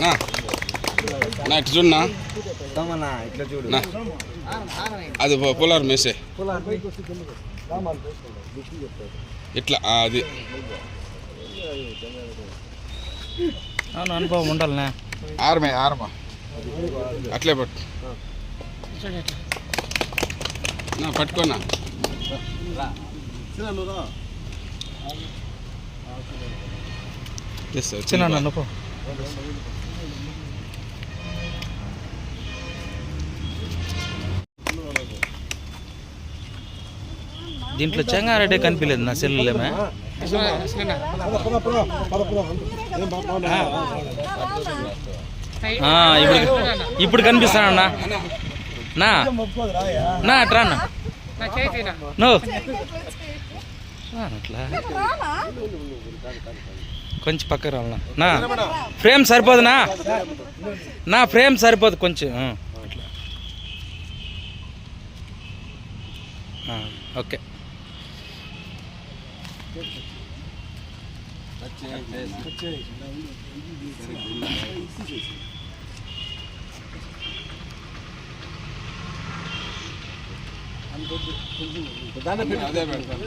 నా నా ఇటు చూడనా తమన్నా ఇట్లా చూడు నా అది పో- పోలార్ మెసే ఇట్లా ఆ, అది అవును అనుభవం ఉండాలనే. ఆరమే ఆరమా. అట్లే పట్టు. నా పట్టుకోనా? చిన్న అనుకో దీంట్లో చెంగారెడ్డి కనిపించలేదు నా సెల్లులేమే. ఇప్పుడు కనిపిస్తాను అన్న నా. నా అట్రా అన్న. నువ్వు అట్లా. కొంచెం పక్కకు రావాలన్నా. నా. ఫ్రేమ్ సరిపోదునా? నా ఫ్రేమ్ సరిపోదు కొంచెం. ఓకే. ఆ, అట్లా ఆ, ఓకే అదే పెడతాను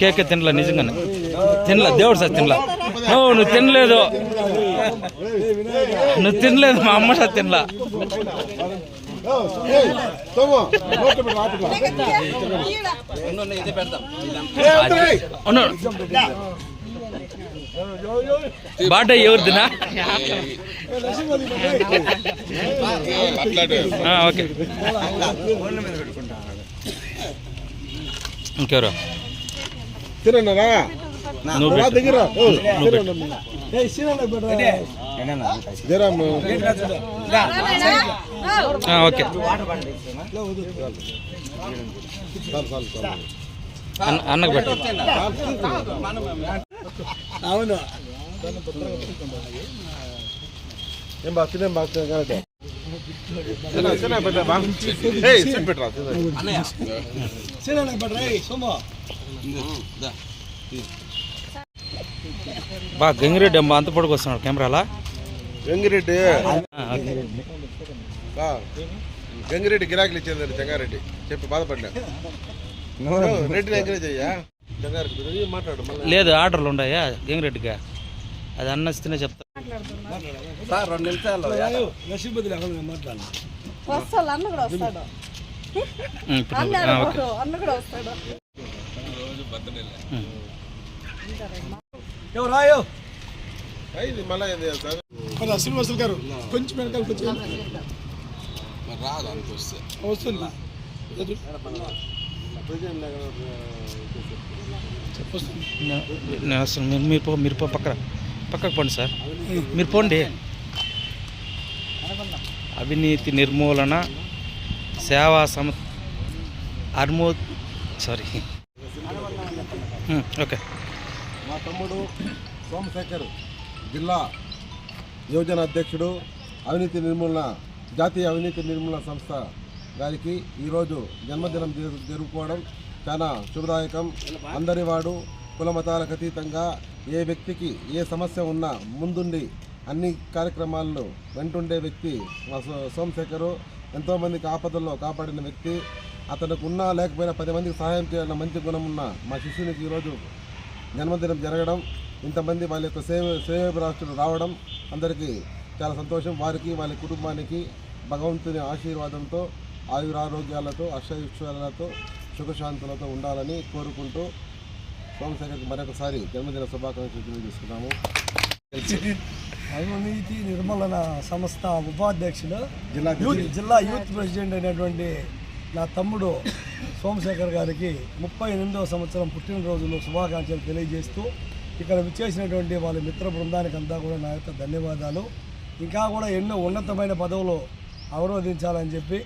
కేక్ తినలా నిజంగానే. తినలా దేవుడు సార్ తినలా. ఓ నువ్వు తినలేదు. నువ్వు తినలేదు మా అమ్మ సార్ తినలా. అవును బాట ఎవరిదినా ఓకే. ఇంకెవరు? ఓకే ఇంకెవరు తినన్నారా నువ్వు నా పెట్టు. దగ్గర నువ్వు పెట్టు. జరాము ఆ, ఓకే అన్న- అన్నకు పెట్టు అవును ఏం బా తినేం బా తినే తినే తినే పెట్టా బా గంగిరెడ్డి అమ్మ అంత పొడుగు వస్తున్నాడు కెమెరాలా? గంగిరెడ్డి. గంగిరెడ్డి. గిరాకులు ఇచ్చేది చెంగారెడ్డి. చెప్పి బాధపడ్డా రెడ్డిని ఎంకరేజ్ అయ్యా చెంగారెడ్డి గురించి మాట్లాడు? లేదు ఆర్డర్లు ఉన్నాయా గంగిరెడ్డిగా? అది అన్న ఇస్తేనే చెప్తా. సార్ రెండు నిమిషాలు. అన్న కూడా వస్తాడు. అన్న కూడా వస్తాడు. ఉమ్. ఇది మళ్ళీ శ్రీనివాసులు గారు కొంచెం వెనకాల కొంచెం మరి రాదు అంత వస్తే. వస్తుంది? నే- నేను వస్తాను మీరు మీరు పో మీరు పో పక్కన పక్కకు పోండి సార్. మీరు పోండి. అవినీతి నిర్మూలన సేవా సమ అర్మూ సారీ. ఓకే. మా తమ్ముడు సోమశేఖర్ జిల్లా యువజన అధ్యక్షుడు అవినీతి నిర్మూలన జాతీయ అవినీతి నిర్మూలన సంస్థ గారికి ఈరోజు జన్మదినం జరుపుకోవడం చాలా శుభదాయకం. అందరి వాడు కుల మతాలకు అతీతంగా ఏ వ్యక్తికి ఏ సమస్య ఉన్నా ముందుండి అన్ని కార్యక్రమాల్లో వెంటుండే వ్యక్తి మా సో- సోమశేఖరు. ఎంతోమందికి ఆపదల్లో కాపాడిన వ్యక్తి. అతనికి ఉన్నా లేకపోయినా పది మందికి సహాయం చేయాలన్న మంచి గుణం ఉన్న మా శిష్యునికి ఈరోజు జన్మదినం జరగడం ఇంతమంది వాళ్ళ యొక్క సేవ సేవాభిరాష్ట్రులు రావడం అందరికీ చాలా సంతోషం. వారికి వాళ్ళ కుటుంబానికి భగవంతుని ఆశీర్వాదంతో ఆయురారోగ్యాలతో అష్టైశ్వర్యాలతో సుఖశాంతులతో ఉండాలని కోరుకుంటూ సోమశేఖర్కి మరొకసారి జన్మదిన శుభాకాంక్షలు తెలియజేసుకున్నాము అవినీతి నిర్మూలన సంస్థ ఉపాధ్యక్షులు జిల్లా జిల్లా యూత్ ప్రెసిడెంట్ అయినటువంటి నా తమ్ముడు సోమశేఖర్ గారికి ముప్పై ఎనిమిదవ సంవత్సరం పుట్టినరోజులో శుభాకాంక్షలు తెలియజేస్తూ ఇక్కడ విచ్చేసినటువంటి వాళ్ళ మిత్ర బృందానికి అంతా కూడా నా యొక్క ధన్యవాదాలు. ఇంకా కూడా ఎన్నో ఉన్నతమైన పదవులు అవరోధించాలని చెప్పి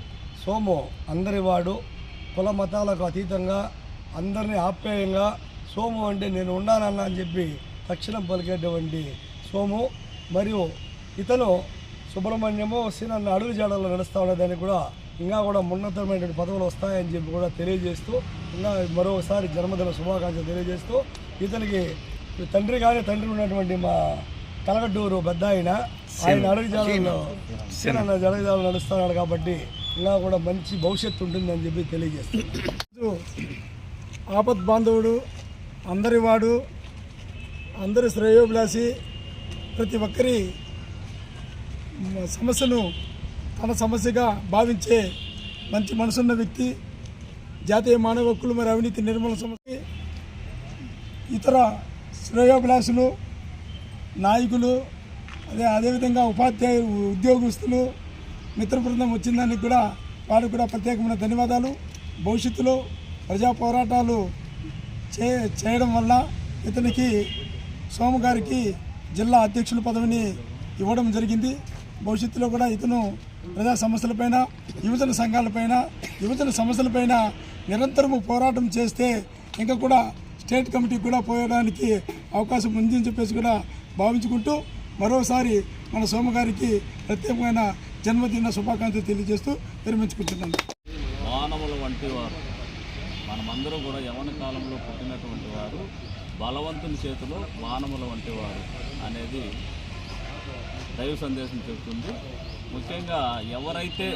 సోము అందరివాడు కుల మతాలకు అతీతంగా అందరినీ ఆప్యాయంగా సోము అంటే నేను ఉన్నానన్నా అని చెప్పి తక్షణం పలికేటువంటి సోము. మరియు ఇతను సుబ్రహ్మణ్యము నన్ను అడుగు జాడల్లో నడుస్తూ ఉండేదానికి కూడా ఇంకా కూడా ఉన్నతమైనటువంటి పదవులు వస్తాయని చెప్పి కూడా తెలియజేస్తూ ఇంకా మరోసారి జన్మదిన శుభాకాంక్షలు తెలియజేస్తూ ఇతనికి తండ్రి కానీ తండ్రి ఉన్నటువంటి మా కలగడ్డూరు పెద్ద ఆయన ఆయన అడుగు జాడల్లో సీనన్న అడుగు జాడలు నడుస్తున్నాడు కాబట్టి ఇంకా కూడా మంచి భవిష్యత్తు ఉంటుందని చెప్పి తెలియజేస్తున్నాను ఆపద్ బాంధవుడు అందరివాడు అందరి శ్రేయోభిలాషి ప్రతి ఒక్కరి మ- సమస్యను తన సమస్యగా భావించే మంచి మనసున్న వ్యక్తి జాతీయ మానవ హక్కులు మరియు అవినీతి నిర్మూలన సమస్య ఇతర శ్రేయోభిలాషులు నాయకులు అదే అదేవిధంగా ఉపాధ్యాయ ఉద్యోగస్తులు మిత్ర బృందం వచ్చిందానికి కూడా వారికి కూడా ప్రత్యేకమైన ధన్యవాదాలు. భవిష్యత్తులో ప్రజా పోరాటాలు చే చేయడం వల్ల ఇతనికి సోము గారికి జిల్లా అధ్యక్షుల పదవిని ఇవ్వడం జరిగింది. భవిష్యత్తులో కూడా ఇతను ప్రజా సమస్యలపైన యువజన సంఘాలపైన యువజన సమస్యలపైన నిరంతరము పోరాటం చేస్తే ఇంకా కూడా స్టేట్ కమిటీకి కూడా పోయడానికి అవకాశం ఉందని చెప్పేసి కూడా భావించుకుంటూ మరోసారి మన సోమగారికి ప్రత్యేకమైన జన్మదిన శుభాకాంక్షలు తెలియజేస్తూ విరమించుకుంటున్నాను. మానవుల వంటి వారు. మనమందరం కూడా యవన కాలంలో పుట్టినటువంటి వారు. బలవంతుని చేతిలో మానవుల వంటి వారు అనేది దైవ సందేశం చెబుతుంది. ముఖ్యంగా ఎవరైతే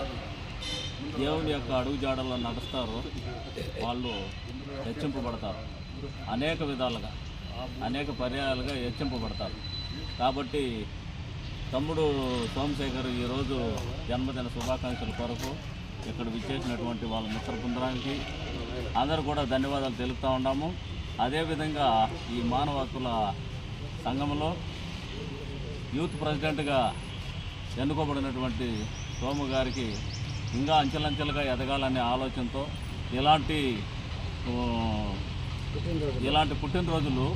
దేవుని యొక్క అడుగుజాడల్లో నడుస్తారో వాళ్ళు హెచ్చింపబడతారు. అనేక విధాలుగా అనేక పర్యాయాలుగా హెచ్చింపబడతారు. కాబట్టి తమ్ముడు సోమశేఖర్ ఈరోజు జన్మదిన శుభాకాంక్షల కొరకు ఇక్కడ విచ్చేసినటువంటి వాళ్ళ మిత్ర బృందానికి అందరూ కూడా ధన్యవాదాలు తెలుపుతూ ఉన్నాము. అదేవిధంగా ఈ మానవ హక్కుల సంఘంలో యూత్ ప్రెసిడెంట్గా ఎన్నుకోబడినటువంటి సోము గారికి ఇంకా అంచెలంచెలుగా ఎదగాలనే ఆలోచనతో ఇలాంటి ఇలాంటి పుట్టినరోజులు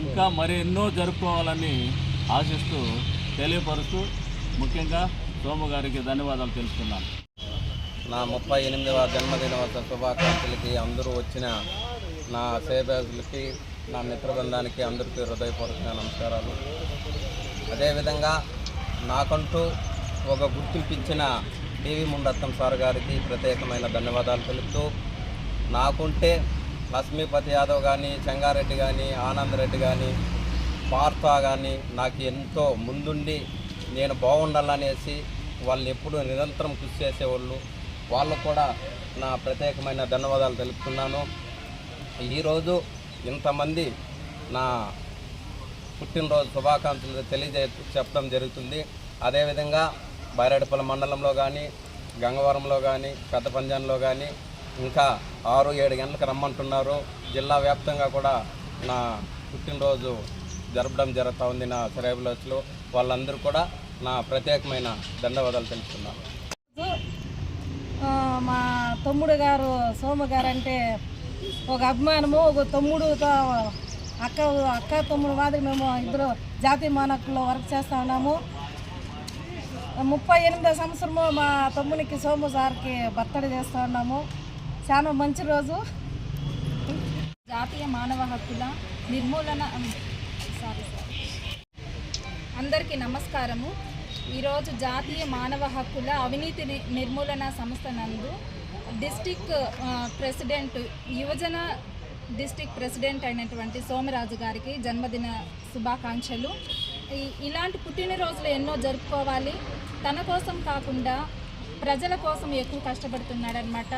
ఇంకా మరి ఎన్నో జరుపుకోవాలని ఆశిస్తూ తెలియపరుస్తూ ముఖ్యంగా సోము గారికి ధన్యవాదాలు తెలుపుతున్నాను. నా ముప్పై ఎనిమిదవ జన్మదినోత్సవ శుభాకాంక్షలకి అందరూ వచ్చిన నా సేవకులకి నా మిత్రబృందానికి అందరికీ హృదయపూర్వక నమస్కారాలు. అదేవిధంగా నాకంటూ ఒక గుర్తింపించిన టీవీ ముండత్తం సార్ గారికి ప్రత్యేకమైన ధన్యవాదాలు తెలుపుతూ నాకుంటే లక్ష్మీపతి యాదవ్ కానీ చెంగారెడ్డి కానీ ఆనంద్ రెడ్డి కానీ పార్థ కానీ నాకు ఎంతో ముందుండి నేను బాగుండాలనేసి వాళ్ళు ఎప్పుడూ నిరంతరం కృషి చేసేవాళ్ళు. వాళ్ళు కూడా నా ప్రత్యేకమైన ధన్యవాదాలు తెలుపుతున్నాను. ఈరోజు ఇంతమంది నా పుట్టినరోజు శుభాకాంక్షలు తెలియజే చెప్పడం జరుగుతుంది. అదేవిధంగా బైరాడిపల్లి మండలంలో కానీ గంగవరంలో కానీ పెద్ద పంజాన్లో కానీ ఇంకా ఆరు ఏడు గంటలకు రమ్మంటున్నారు. జిల్లా వ్యాప్తంగా కూడా నా పుట్టినరోజు జరపడం జరుగుతూ ఉంది నా సెలబ్రిటీస్లో వాళ్ళందరూ కూడా నా ప్రత్యేకమైన ధన్యవాదాలు తెలుపుతున్నాను. మా తమ్ముడు గారు సోమ గారు అంటే ఒక అభిమానము ఒక తమ్ముడుతో అక్క అక్క తమ్ముడు మాదిరి మేము ఇద్దరు జాతీయ మానకుల్లో వర్క్ చేస్తూ ఉన్నాము. ముప్పై ఎనిమిదో సంవత్సరము మా తమ్మునికి సోము సార్కి బర్త్డే చేస్తూ ఉన్నాము. చాలా మంచి రోజు. జాతీయ మానవ హక్కుల నిర్మూలన సారీ సార్ అందరికీ నమస్కారము. ఈరోజు జాతీయ మానవ హక్కుల అవినీతి నిర్మూలన సంస్థ నందు డిస్టిక్ ప్రెసిడెంట్ యువజన డిస్టిక్ ప్రెసిడెంట్ అయినటువంటి సోమరాజు గారికి జన్మదిన శుభాకాంక్షలు. ఇలాంటి పుట్టినరోజులు ఎన్నో జరుపుకోవాలి. తన కోసం కాకుండా ప్రజల కోసం ఎక్కువ కష్టపడుతున్నాడనమాట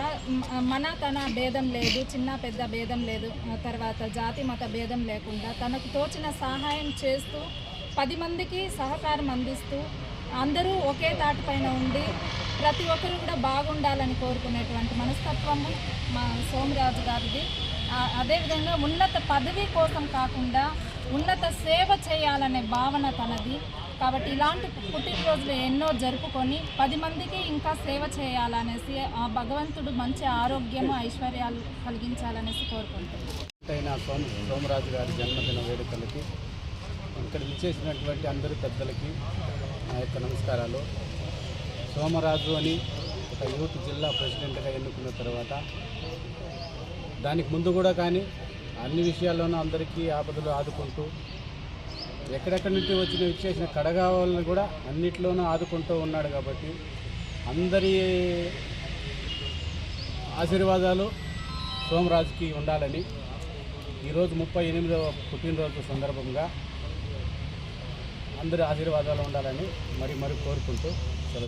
మన తన భేదం లేదు చిన్న పెద్ద భేదం లేదు తర్వాత జాతి మత భేదం లేకుండా తనకు తోచిన సహాయం చేస్తూ పది మందికి సహకారం అందిస్తూ అందరూ ఒకే తాటిపైన ఉండి ప్రతి ఒక్కరు కూడా బాగుండాలని కోరుకునేటువంటి మనస్తత్వము మా సోమరాజు గారిది. అదేవిధంగా ఉన్నత పదవి కోసం కాకుండా ఉన్నత సేవ చేయాలనే భావన తనది. కాబట్టి ఇలాంటి పుట్టినరోజులు ఎన్నో జరుపుకొని పది మందికి ఇంకా సేవ చేయాలనేసి ఆ భగవంతుడు మంచి ఆరోగ్యము ఐశ్వర్యాలు కలిగించాలనేసి కోరుకుంటున్నాను. అయిన సోమ సోమరాజు గారి జన్మదిన వేడుకలకి ఇక్కడ విచ్చేసినటువంటి అందరి పెద్దలకి నా యొక్క నమస్కారాలు. సోమరాజు అని ఒక యూత్ జిల్లా ప్రెసిడెంట్గా ఎన్నుకున్న తర్వాత దానికి ముందు కూడా కానీ అన్ని విషయాల్లోనూ అందరికీ ఆపదలు ఆదుకుంటూ ఎక్కడెక్కడి నుంచి వచ్చిన విచ్చేసిన కడగా వాళ్ళని కూడా అన్నిట్లోనూ ఆదుకుంటూ ఉన్నాడు కాబట్టి అందరి ఆశీర్వాదాలు సోమరాజుకి ఉండాలని ఈరోజు ముప్పై ఎనిమిదవ పుట్టినరోజు సందర్భంగా అందరి ఆశీర్వాదాలు ఉండాలని మరి మరి కోరుకుంటూ